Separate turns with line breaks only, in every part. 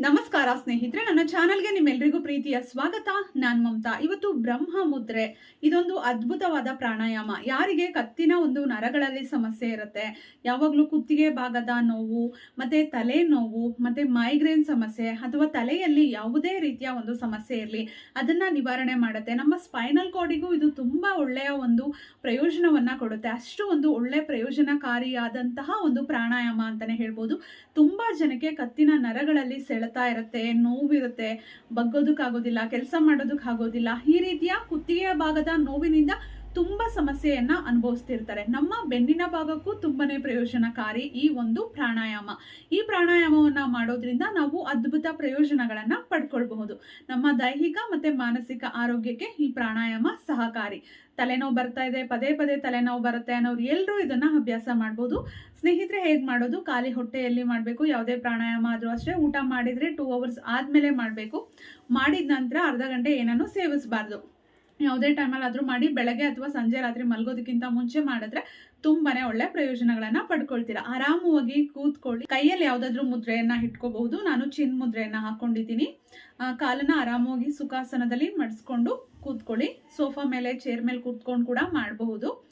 ನಮಸ್ಕಾರ ಸ್ನೇಹಿತರೆ, ನನ್ನ ಚಾನಲ್ಗೆ ನಿಮ್ಮೆಲ್ಲರಿಗೂ ಪ್ರೀತಿಯ ಸ್ವಾಗತ. ನಾನ್ ಮಮತಾ. ಇವತ್ತು ಬ್ರಹ್ಮ ಮುದ್ರೆ ಇದೊಂದು ಅದ್ಭುತವಾದ ಪ್ರಾಣಾಯಾಮ. ಯಾರಿಗೆ ಕತ್ತಿನ ಒಂದು ನರಗಳಲ್ಲಿ ಸಮಸ್ಯೆ ಇರುತ್ತೆ, ಯಾವಾಗಲೂ ಕುತ್ತಿಗೆ ಭಾಗದ ನೋವು, ಮತ್ತೆ ತಲೆ ನೋವು, ಮತ್ತೆ ಮೈಗ್ರೇನ್ ಸಮಸ್ಯೆ, ಅಥವಾ ತಲೆಯಲ್ಲಿ ಯಾವುದೇ ರೀತಿಯ ಒಂದು ಸಮಸ್ಯೆ ಇರಲಿ, ಅದನ್ನ ನಿವಾರಣೆ ಮಾಡುತ್ತೆ. ನಮ್ಮ ಸ್ಪೈನಲ್ ಕಾರ್ಡಿಗೂ ಇದು ತುಂಬಾ ಒಳ್ಳೆಯ ಒಂದು ಪ್ರಯೋಜನವನ್ನ ಕೊಡುತ್ತೆ. ಅಷ್ಟು ಒಂದು ಒಳ್ಳೆ ಪ್ರಯೋಜನಕಾರಿಯಾದಂತಹ ಒಂದು ಪ್ರಾಣಾಯಾಮ ಅಂತಾನೆ ಹೇಳ್ಬೋದು. ತುಂಬಾ ಜನಕ್ಕೆ ಕತ್ತಿನ ನರಗಳಲ್ಲಿ ಸೆಳೆತಾ ಇರುತ್ತೆ ನೋವಿರುತ್ತೆ ಬಗ್ಗೋದಕ್ಕಾಗೋದಿಲ್ಲ ಕೆಲಸ ಮಾಡೋದಕ್ಕಾಗೋದಿಲ್ಲ ಈ ರೀತಿಯ ಕುತ್ತಿಗೆಯ ಭಾಗದ ನೋವಿನಿಂದ ತುಂಬಾ ಸಮಸ್ಯೆಯನ್ನು ಅನುಭವಿಸ್ತಿರ್ತಾರೆ. ನಮ್ಮ ಬೆನ್ನಿನ ಭಾಗಕ್ಕೂ ತುಂಬಾನೇ ಪ್ರಯೋಜನಕಾರಿ ಈ ಒಂದು ಪ್ರಾಣಾಯಾಮ. ಈ ಪ್ರಾಣಾಯಾಮವನ್ನ ಮಾಡೋದ್ರಿಂದ ನಾವು ಅದ್ಭುತ ಪ್ರಯೋಜನಗಳನ್ನು ಪಡ್ಕೊಳ್ಬಹುದು. ನಮ್ಮ ದೈಹಿಕ ಮತ್ತೆ ಮಾನಸಿಕ ಆರೋಗ್ಯಕ್ಕೆ ಈ ಪ್ರಾಣಾಯಾಮ ಸಹಕಾರಿ. ತಲೆನೋವು ಬರ್ತಾ ಇದೆ, ಪದೇ ಪದೇ ತಲೆನೋವು ಬರುತ್ತೆ ಅನ್ನೋರು ಎಲ್ಲರೂ ಇದನ್ನ ಅಭ್ಯಾಸ ಮಾಡ್ಬೋದು. ಸ್ನೇಹಿತರೆ ಹೇಗೆ ಮಾಡೋದು? ಖಾಲಿ ಹೊಟ್ಟೆಯಲ್ಲಿ ಮಾಡಬೇಕು, ಯಾವುದೇ ಪ್ರಾಣಾಯಾಮ ಆದರೂ ಅಷ್ಟೇ. ಊಟ ಮಾಡಿದರೆ ಟೂ ಅವರ್ಸ್ ಆದಮೇಲೆ ಮಾಡಬೇಕು. ಮಾಡಿದ ನಂತರ ಅರ್ಧ ಗಂಟೆ ಏನನ್ನು ಸೇವಿಸಬಾರ್ದು. ಯಾವುದೇ ಟೈಮಲ್ಲಿ ಆದರೂ ಮಾಡಿ ಬೆಳಗ್ಗೆ ಅಥವಾ ಸಂಜೆ ರಾತ್ರಿ ಮಲಗೋದಕ್ಕಿಂತ ಮುಂಚೆ ಮಾಡಿದ್ರೆ ತುಂಬಾನೇ ಒಳ್ಳೆ ಪ್ರಯೋಜನಗಳನ್ನ ಪಡ್ಕೊಳ್ತೀರಾ. ಆರಾಮವಾಗಿ ಕೂತ್ಕೊಳ್ಳಿ. ಕೈಯಲ್ಲಿ ಯಾವುದಾದ್ರೂ ಮುದ್ರೆಯನ್ನ ಇಟ್ಕೋಬಹುದು. ನಾನು ಚಿನ್ ಮುದ್ರೆಯನ್ನ ಹಾಕೊಂಡಿದ್ದೀನಿ. ಆ, ಕಾಲನ್ನ ಆರಾಮವಾಗಿ ಸುಖಾಸನದಲ್ಲಿ ಮಡಿಸ್ಕೊಂಡು ಕೂತ್ಕೊಳ್ಳಿ. ಸೋಫಾ ಮೇಲೆ ಚೇರ್ ಮೇಲೆ ಕೂತ್ಕೊಂಡು ಕೂಡ ಮಾಡಬಹುದು.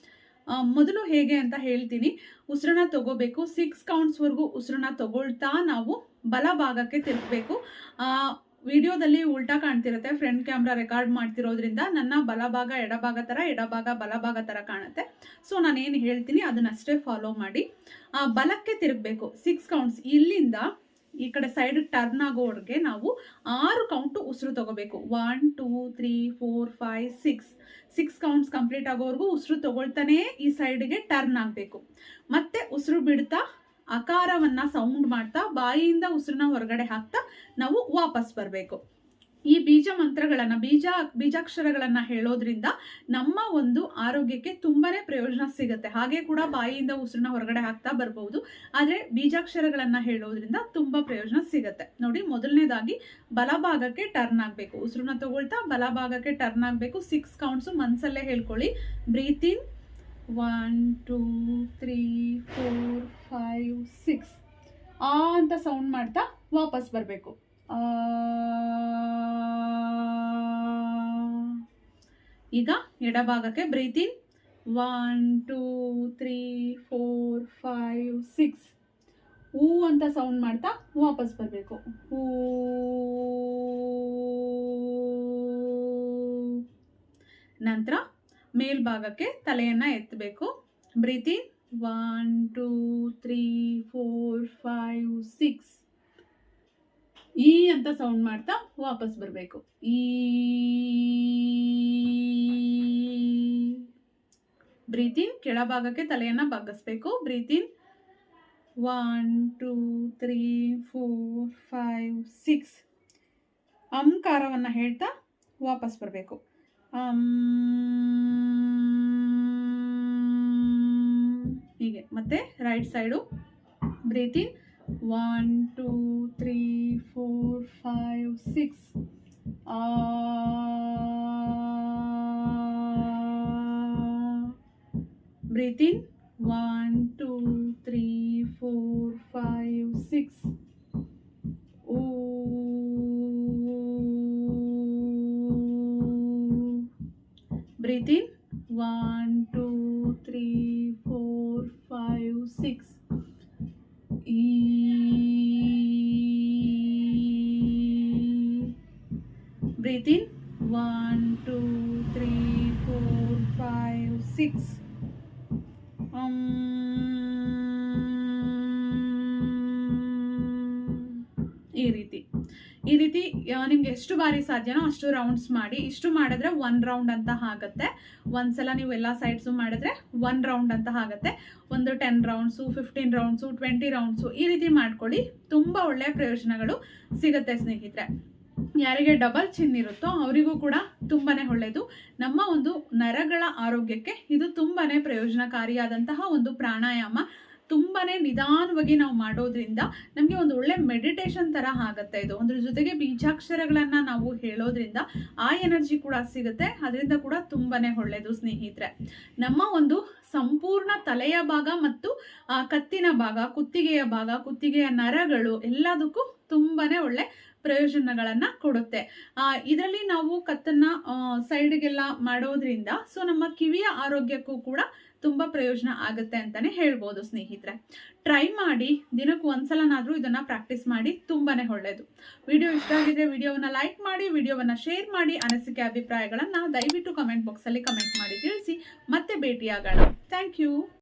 ಮೊದಲು ಹೇಗೆ ಅಂತ ಹೇಳ್ತೀನಿ. ಉಸಿರನ್ನ ತಗೋಬೇಕು. ಸಿಕ್ಸ್ ಕೌಂಟ್ಸ್ವರೆಗೂ ಉಸಿರನ್ನ ತಗೊಳ್ತಾ ನಾವು ಬಲ ಭಾಗಕ್ಕೆ ತಿರುಗಬೇಕು ವಿಡಿಯೋದಲ್ಲಿ ಉಲ್ಟಾ ಕಾಣ್ತಿರುತ್ತೆ. ಫ್ರಂಟ್ ಕ್ಯಾಮ್ರಾ ರೆಕಾರ್ಡ್ ಮಾಡ್ತಿರೋದ್ರಿಂದ ನನ್ನ ಬಲಭಾಗ ಎಡಭಾಗ ಥರ ಎಡಭಾಗ ಬಲಭಾಗ ಥರ ಕಾಣುತ್ತೆ. ಸೊ ನಾನು ಏನು ಹೇಳ್ತೀನಿ, ಅದನ್ನಷ್ಟೇ ಫಾಲೋ ಮಾಡಿ. ಬಲಕ್ಕೆ ತಿರುಗಬೇಕು. ಸಿಕ್ಸ್ ಕೌಂಟ್ಸ್ ಇಲ್ಲಿಂದ ಈ ಕಡೆ ಸೈಡ್ ಟರ್ನ್ ಆಗೋವರೆಗೆ ನಾವು ಆರು ಕೌಂಟು ಉಸಿರು ತಗೋಬೇಕು. One two three four five six six counts complete ಆಗೋವರೆಗೂ ಉಸಿರು ತಗೊಳ್ತಾನೆ ಈ ಸೈಡ್ಗೆ ಟರ್ನ್ ಆಗಬೇಕು. ಮತ್ತೆ ಉಸಿರು ಬಿಡ್ತಾ ಅಕಾರವನ್ನ ಸೌಂಡ್ ಮಾಡ್ತಾ, ಬಾಯಿಯಿಂದ ಉಸಿರನ್ನ ಹೊರಗಡೆ ಹಾಕ್ತಾ ನಾವು ವಾಪಸ್ ಬರಬೇಕು. ಈ ಬೀಜ ಮಂತ್ರಗಳನ್ನ, ಬೀಜ, ಬೀಜಾಕ್ಷರಗಳನ್ನ ಹೇಳೋದ್ರಿಂದ ನಮ್ಮ ಒಂದು ಆರೋಗ್ಯಕ್ಕೆ ತುಂಬಾನೇ ಪ್ರಯೋಜನ ಸಿಗುತ್ತೆ. ಹಾಗೆ ಕೂಡ ಬಾಯಿಯಿಂದ ಉಸಿರನ್ನ ಹೊರಗಡೆ ಹಾಕ್ತಾ ಬರ್ಬೋದು. ಆದರೆ ಬೀಜಾಕ್ಷರಗಳನ್ನ ಹೇಳೋದ್ರಿಂದ ತುಂಬಾ ಪ್ರಯೋಜನ ಸಿಗುತ್ತೆ. ನೋಡಿ, ಮೊದಲನೇದಾಗಿ ಬಲಭಾಗಕ್ಕೆ ಟರ್ನ್ ಆಗಬೇಕು. ಉಸಿರನ್ನ ತಗೊಳ್ತಾ ಬಲಭಾಗಕ್ಕೆ ಟರ್ನ್ ಆಗಬೇಕು. ಸಿಕ್ಸ್ ಕೌಂಟ್ಸು ಮನಸ್ಸಲ್ಲೇ ಹೇಳ್ಕೊಳ್ಳಿ. Breathe in one two three four five six ಆ ಅಂತ ಸೌಂಡ್ ಮಾಡ್ತಾ ವಾಪಸ್ ಬರಬೇಕು. ಈಗ ಎಡಭಾಗಕ್ಕೆ breathe in one two three four five six ಹೂ ಅಂತ ಸೌಂಡ್ ಮಾಡ್ತಾ ವಾಪಸ್ ಬರಬೇಕು. ಹೂ ನಂತರ ಮೇಲ್ಭಾಗಕ್ಕೆ ತಲೆಯನ್ನ ಎತ್ತಬೇಕು. Breathe in one, two, three, four, five, six. ಈ ಅಂತ ಸೌಂಡ್ ಮಾಡ್ತಾ ವಾಪಸ್ ಬರಬೇಕು. ಈ ಬ್ರೀತಿನ್ ಕೆಳಭಾಗಕ್ಕೆ ತಲೆಯನ್ನ ಬಗ್ಗಿಸ್ಬೇಕು breathe in one, two, three, four, five, six. ಅಂಕಾರವನ್ನು ಹೇಳ್ತಾ ವಾಪಸ್ ಬರಬೇಕು. ಹೀಗೆ ಮತ್ತೆ right side breathe in one two three four five six breathe in one two three four five six breathe in. One two three four five six ಈ ರೀತಿ. ಈ ರೀತಿ ನಿಮ್ಗೆ ಎಷ್ಟು ಬಾರಿ ಸಾಧ್ಯನೋ ಅಷ್ಟು ರೌಂಡ್ಸ್ ಮಾಡಿ. ಇಷ್ಟು ಮಾಡಿದ್ರೆ ಒನ್ ರೌಂಡ್ ಅಂತ ಆಗುತ್ತೆ. ಒಂದ್ಸಲ ನೀವು ಎಲ್ಲ ಸೈಡ್ಸು ಮಾಡಿದ್ರೆ ಒನ್ ರೌಂಡ್ ಅಂತ ಆಗುತ್ತೆ. ಒಂದು ten rounds fifteen rounds twenty rounds ಈ ರೀತಿ ಮಾಡ್ಕೊಳ್ಳಿ. ತುಂಬ ಒಳ್ಳೆಯ ಪ್ರಯೋಜನಗಳು ಸಿಗುತ್ತೆ ಸ್ನೇಹಿತರೆ. ಯಾರಿಗೆ ಡಬಲ್ ಚಿನ್ ಇರುತ್ತೋ ಅವರಿಗೂ ಕೂಡ ತುಂಬಾ ಒಳ್ಳೆಯದು ನಮ್ಮ ಒಂದು ನರಗಳ ಆರೋಗ್ಯಕ್ಕೆ ಇದು ತುಂಬಾ ಪ್ರಯೋಜನಕಾರಿಯಾದಂತಹ ಒಂದು ಪ್ರಾಣಾಯಾಮ. ತುಂಬಾ ನಿಧಾನವಾಗಿ ನಾವು ಮಾಡೋದ್ರಿಂದ ನಮಗೆ ಒಂದು ಒಳ್ಳೆ ಮೆಡಿಟೇಷನ್ ತರ ಆಗುತ್ತೆ ಇದು. ಅದ್ರ ಜೊತೆಗೆ ಬೀಜಾಕ್ಷರಗಳನ್ನು ನಾವು ಹೇಳೋದ್ರಿಂದ ಆ ಎನರ್ಜಿ ಕೂಡ ಸಿಗುತ್ತೆ. ಅದರಿಂದ ಕೂಡ ತುಂಬಾ ಒಳ್ಳೆಯದು ಸ್ನೇಹಿತರೆ. ನಮ್ಮ ಒಂದು ಸಂಪೂರ್ಣ ತಲೆಯ ಭಾಗ ಮತ್ತು ಕತ್ತಿನ ಭಾಗ, ಕುತ್ತಿಗೆಯ ಭಾಗ, ಕುತ್ತಿಗೆಯ ನರಗಳು ಎಲ್ಲದಕ್ಕೂ ತುಂಬಾನೇ ಒಳ್ಳೆ ಪ್ರಯೋಜನಗಳನ್ನು ಕೊಡುತ್ತೆ. ಇದರಲ್ಲಿ ನಾವು ಕತ್ತನ್ನ ಸೈಡ್ಗೆಲ್ಲ ಮಾಡೋದ್ರಿಂದ ಸೊ ನಮ್ಮ ಕಿವಿಯ ಆರೋಗ್ಯಕ್ಕೂ ಕೂಡ ತುಂಬ ಪ್ರಯೋಜನ ಆಗುತ್ತೆ ಅಂತಾನೆ ಹೇಳ್ಬೋದು ಸ್ನೇಹಿತರೆ. ಟ್ರೈ ಮಾಡಿ, ದಿನಕ್ಕೆ ಒಂದ್ಸಲನಾದರೂ ಇದನ್ನ ಪ್ರಾಕ್ಟೀಸ್ ಮಾಡಿ ತುಂಬಾನೇ ಒಳ್ಳೆಯದು ವಿಡಿಯೋ ಇಷ್ಟ ಆಗಿದೆ ವಿಡಿಯೋವನ್ನ ಲೈಕ್ ಮಾಡಿ, ವಿಡಿಯೋವನ್ನ ಶೇರ್ ಮಾಡಿ ಅನಿಸಿಕೆ, ಅಭಿಪ್ರಾಯಗಳನ್ನು ದಯವಿಟ್ಟು ಕಮೆಂಟ್ ಬಾಕ್ಸಲ್ಲಿ ಕಮೆಂಟ್ ಮಾಡಿ ತಿಳಿಸಿ. ಮತ್ತೆ ಭೇಟಿಯಾಗೋಣ. Thank you